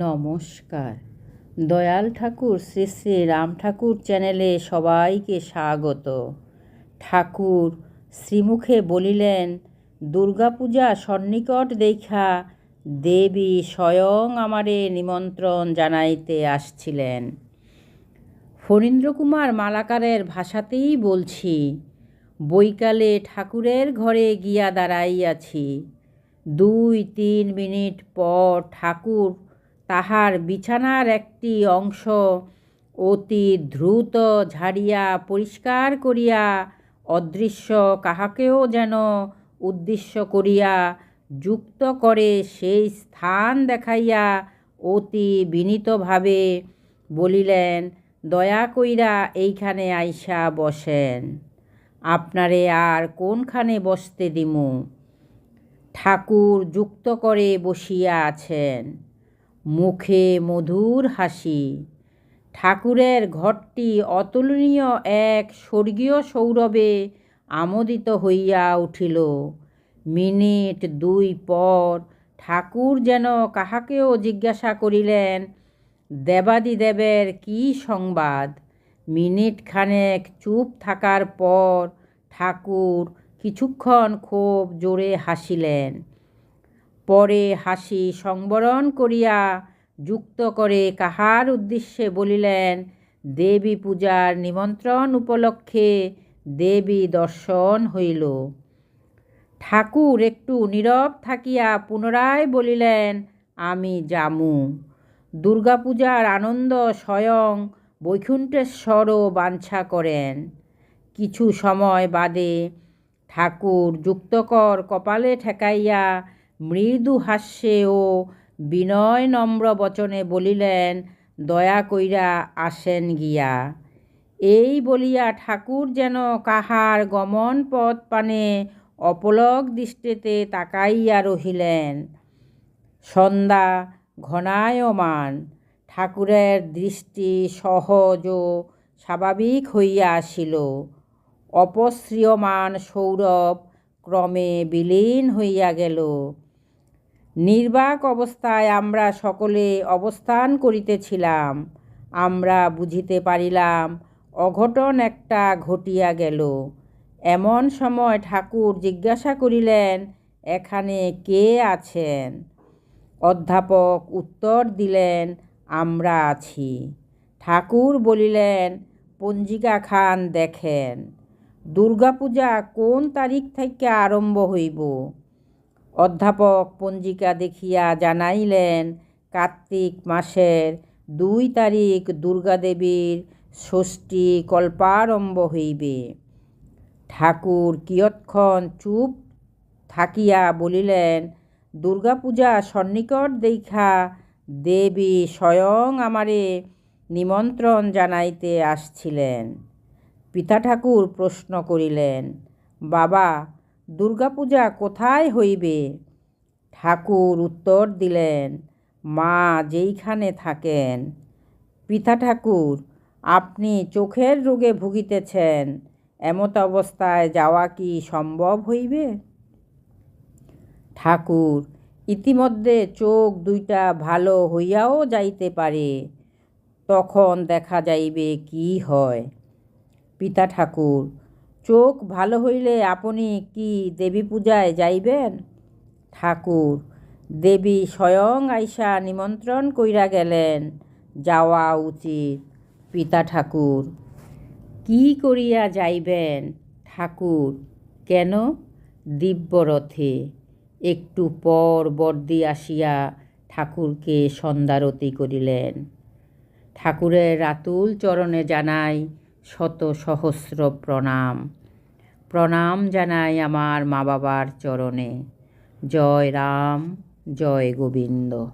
নমস্কার। দয়াল ঠাকুর, শ্রী শ্রী রাম ঠাকুর চ্যানেলে সবাইকে স্বাগত। ঠাকুর শ্রীমুখে বলিলেন, দুর্গাপূজা সন্নিকট দেখা দেবী স্বয়ং আমারে নিমন্ত্রণ জানাইতে আসছিলেন। ফণীন্দ্রকুমার মালাকারের ভাষাতেই বলছি, বৈকালে ঠাকুরের ঘরে গিয়া দাঁড়াইয়াছি। দুই তিন মিনিট পর ঠাকুর তাহার বিছানার একটি অংশ অতি দ্রুত ঝাড়িয়া পরিষ্কার করিয়া অদৃশ্য কাহাকেও যেন উদ্দেশ্য করিয়া যুক্ত করে সেই স্থান দেখাইয়া অতি বিনীতভাবে বলিলেন, দয়া কইরা এইখানে আইসা বসেন। আপনারে আর কোনখানে বসতে দিমু? ঠাকুর যুক্ত করে বসিয়া আছেন। মুখে মধুর হাসি। ঠাকুরের ঘরটি অতুলনীয় এক স্বর্গীয় সৌরভে আমোদিত হইয়া উঠিল। মিনিট দুই পর ঠাকুর যেন কাহাকেও জিজ্ঞাসা করিলেন, দেবাদিদেবের কি সংবাদ মিনিট খানেক চুপ থাকার পর ঠাকুর কিছুক্ষণ খুব জোরে হাসিলেন। পরে হাসি সংবরণ করিয়া যুক্ত করে কাহার উদ্দেশ্যে বলিলেন, দেবী পূজার নিমন্ত্রণ উপলক্ষে দেবী দর্শন হইল ঠাকুর একটু নীরব থাকিয়া পুনরায় বলিলেন, আমি জামু দুর্গাপূজার আনন্দ স্বয়ং বৈকুণ্ঠেশ্বরও বাঞ্ছা করেন। কিছু সময় বাদে ঠাকুর যুক্তকর কপালে ঠেকাইয়া মৃদু হাস্যে ও বিনয় নম্র বচনে বলিলেন, দয়া কইরা আসেন গিয়া। এই বলিয়া ঠাকুর যেন কাহার গমন পথ পানে অপলক দৃষ্টিতে তাকাইয়া রহিলেন। সন্ধ্যা ঘনায়মান, ঠাকুরের দৃষ্টি সহজ ও স্বাভাবিক হইয়া আসিল। অপশ্রিয়মান সৌরভ ক্রমে বিলীন হইয়া গেল। নির্বাক অবস্থায় আমরা সকলে অবস্থান করিতেছিলাম, আমরা বুঝিতে পারিলাম অঘটন একটা ঘটিয়া গেল। এমন সময় ঠাকুর জিজ্ঞাসা করিলেন, এখানে কে আছেন? অধ্যাপক উত্তর দিলেন, আমরা আছি। ঠাকুর বলিলেন, পঞ্জিকা খান দেখেন, দুর্গাপূজা কোন তারিখ থেকে আরম্ভ হইব? অধ্যাপক পঞ্জিকা দেখিয়া জানাইলেন, কার্তিক মাসের দুই তারিখ দুর্গাদেবীর ষষ্ঠী কল্পারম্ভ হইবে। ঠাকুর কিয়ৎক্ষণ চুপ থাকিয়া বলিলেন, দুর্গাপূজা সন্নিকট দেখা দেবী স্বয়ং আমারে নিমন্ত্রণ জানাইতে আসছিলেন। পিতা ঠাকুর প্রশ্ন করিলেন, বাবা দুর্গাপূজা কোথায় হইবে? ঠাকুর উত্তর দিলেন, মা যেইখানে থাকেন। পিতা ঠাকুর, আপনি চোখের রোগে ভুগিতেছেন, এমত অবস্থায় যাওয়া কি সম্ভব হইবে? ঠাকুর, ইতিমধ্যে চোখ দুইটা ভালো হইয়াও যাইতে পারে, তখন দেখা যাইবে কি হয়? পিতা ঠাকুর চোখ ভালো হইলে আপনি কি দেবী পূজায় যাইবেন? ঠাকুর, দেবী স্বয়ং আইসা নিমন্ত্রণ কইরা গেলেন, যাওয়া উচিত। পিতা ঠাকুর, কি করিয়া যাইবেন? ঠাকুর, কেন? দিব্যরথে, একটু পর বর্দি আসিয়া ঠাকুরকে সন্ধ্যারতি করিলেন। ঠাকুরের রাতুল চরণে জানাই শত সহস্র প্রণাম। প্রণাম জানাই আমার মা বাবার চরণে। জয় রাম জয় গোবিন্দ।